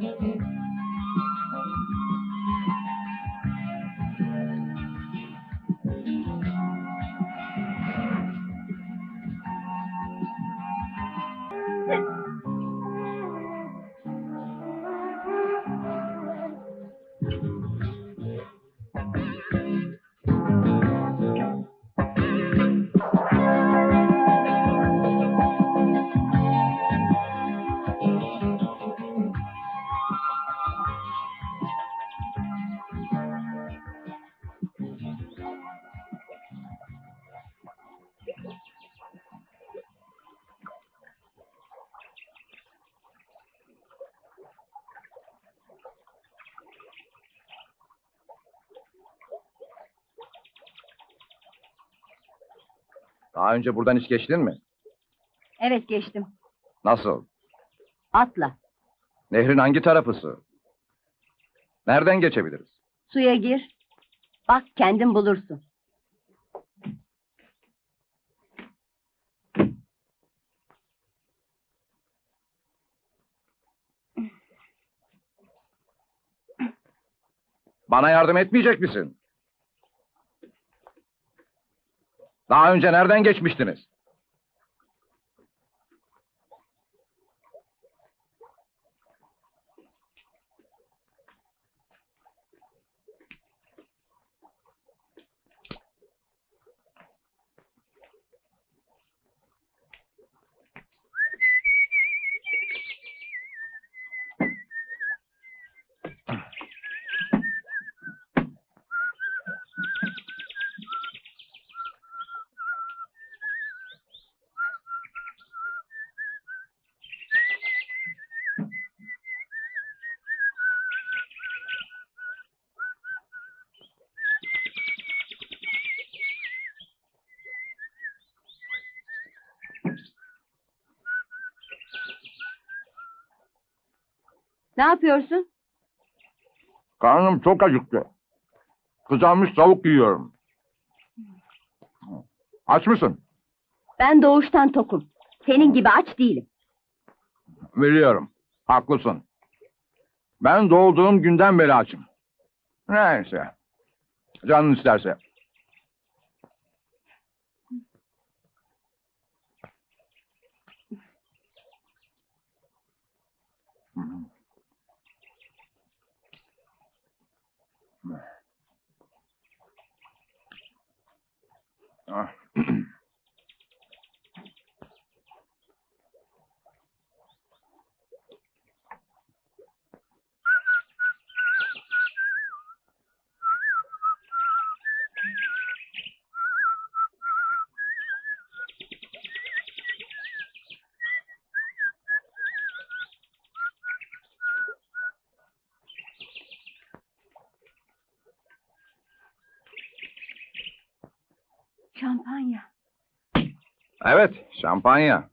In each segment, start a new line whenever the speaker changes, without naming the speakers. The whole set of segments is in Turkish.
Thank you. Daha önce buradan hiç geçtin mi?
Evet geçtim.
Nasıl?
Atla.
Nehrin hangi tarafısı? Nereden geçebiliriz?
Suya gir. Bak kendin bulursun.
Bana yardım etmeyecek misin? Daha önce nereden geçmiştiniz?
Ne yapıyorsun?
Karnım çok acıktı. Kızarmış tavuk yiyorum. Aç mısın?
Ben doğuştan tokum. Senin gibi aç değilim.
Biliyorum. Haklısın. Ben doğduğum günden beri açım. Neyse. Canın isterse. Ah.
Şampanya.
Evet, şampanya.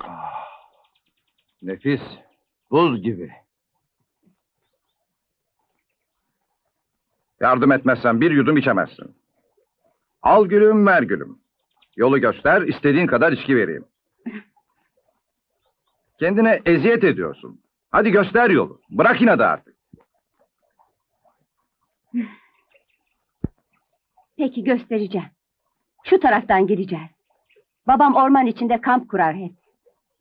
Ah, Nefis, buz gibi. Yardım etmezsen bir yudum içemezsin. Al gülüm, ver gülüm. Yolu göster, istediğin kadar içki vereyim. Kendine eziyet ediyorsun. Hadi göster yolu. Bırak yine de artık.
Peki göstereceğim. Şu taraftan gideceğiz. Babam orman içinde kamp kurar hep.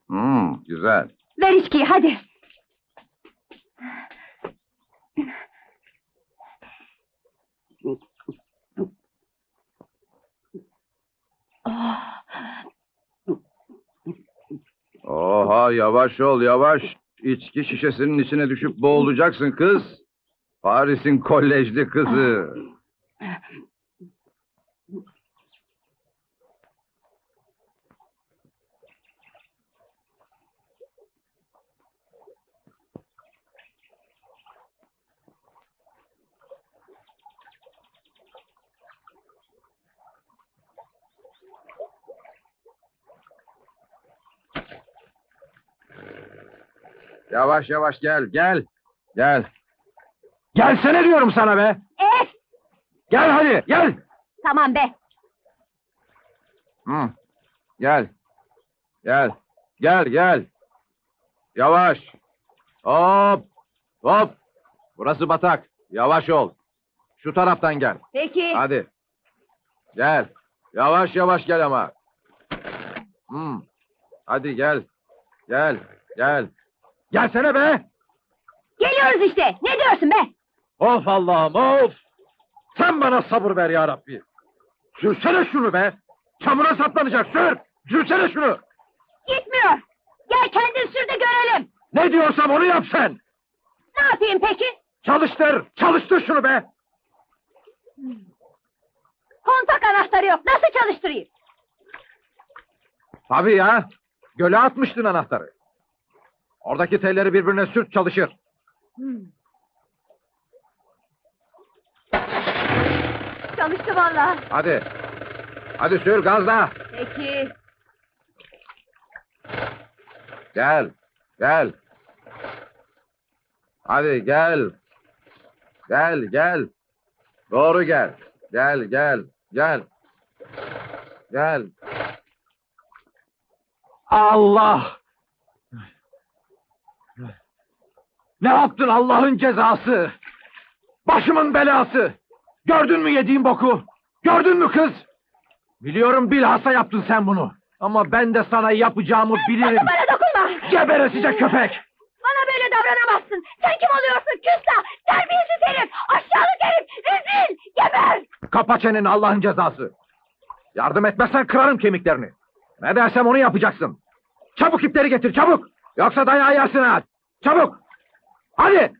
Hmm, güzel.
Ver içkiyi hadi. Oh,
Oha yavaş ol yavaş. İçki şişesinin içine düşüp boğulacaksın kız. Paris'in kolejli kızı. Yavaş yavaş gel gel. Gel. Gelsene diyorum sana be.
Eh!
Gel hadi gel.
Tamam be.
Hı. Gel. Gel. Gel gel. Yavaş. Hop. Hop. Burası batak. Yavaş ol. Şu taraftan gel.
Peki.
Hadi. Gel. Yavaş yavaş gel ama. Hmm. Hadi gel. Gel. Gel. Gelsene be.
Geliyoruz işte. Ne diyorsun be?
Of Allah'ım of. Sen bana sabır ver ya Rabbi. Sürsene şunu be. Çamura saplanacak sür. Sürsene şunu.
Gitmiyor. Gel kendin sür de görelim.
Ne diyorsam onu yap sen.
Ne yapayım peki?
Çalıştır. Çalıştır şunu be.
Kontak anahtarı yok. Nasıl çalıştırayım?
Tabii ya. Göle atmıştın anahtarı. Oradaki telleri birbirine sürt çalışır.
Çalıştı vallahi.
Hadi. Hadi sür gazla.
Peki.
Gel. Gel. Hadi gel. Gel gel. Doğru gel. Gel gel. Gel. Gel. Allah! Ne yaptın Allah'ın cezası? Başımın belası! Gördün mü yediğim boku? Gördün mü kız? Biliyorum bilhassa yaptın sen bunu. Ama ben de sana yapacağımı bilirim.
Bana dokunma.
Geberesice köpek!
Bana böyle davranamazsın. Sen kim oluyorsun? Küstah, terbiyesiz herif, aşağılık herif, rezil, geber.
Kapa çeneni Allah'ın cezası. Yardım etmezsen kırarım kemiklerini. Ne dersem onu yapacaksın. Çabuk ipleri getir çabuk. Yoksa dayağı yersin ha. Çabuk. Hadi.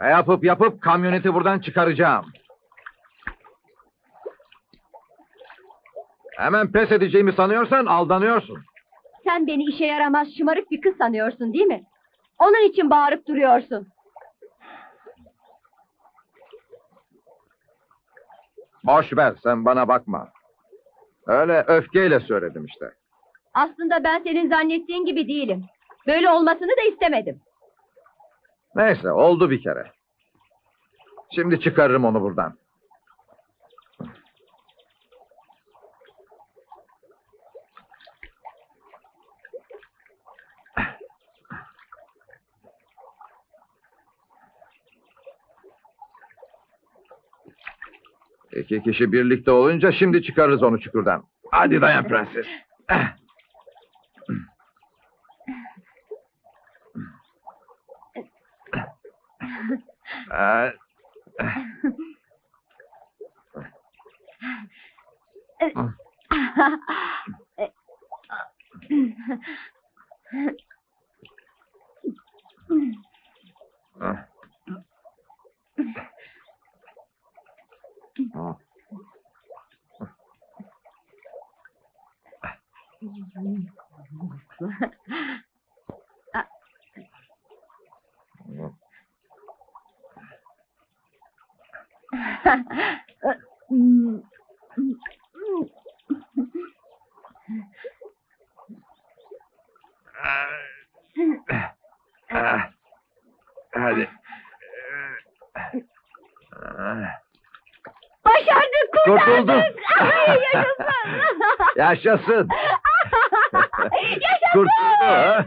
Yapıp yapıp kamyoneti buradan çıkaracağım. Hemen pes edeceğimi sanıyorsan aldanıyorsun.
Sen beni işe yaramaz şımarık bir kız sanıyorsun değil mi? Onun için bağırıp duruyorsun.
Boş ver sen bana bakma. Öyle öfkeyle söyledim işte.
Aslında ben senin zannettiğin gibi değilim. Böyle olmasını da istemedim.
Neyse oldu bir kere. Şimdi çıkarırım onu buradan. İki kişi birlikte olunca şimdi çıkarırız onu çukurdan. Hadi dayan prenses. Eh. Ah. Ah. Ah. Ah. Hadi. Ah.
Kurtardık. Ay, yaşasın.
Yaşasın.
Yaşasın.
Kurtuldu, ha?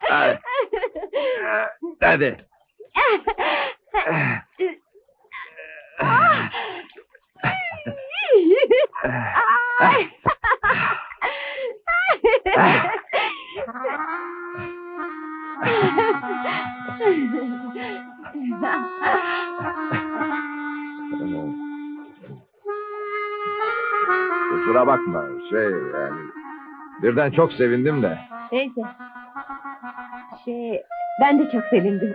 Hadi. Kusura bakma şey yani birden çok sevindim de.
Neyse. Şey, ben de çok sevindim.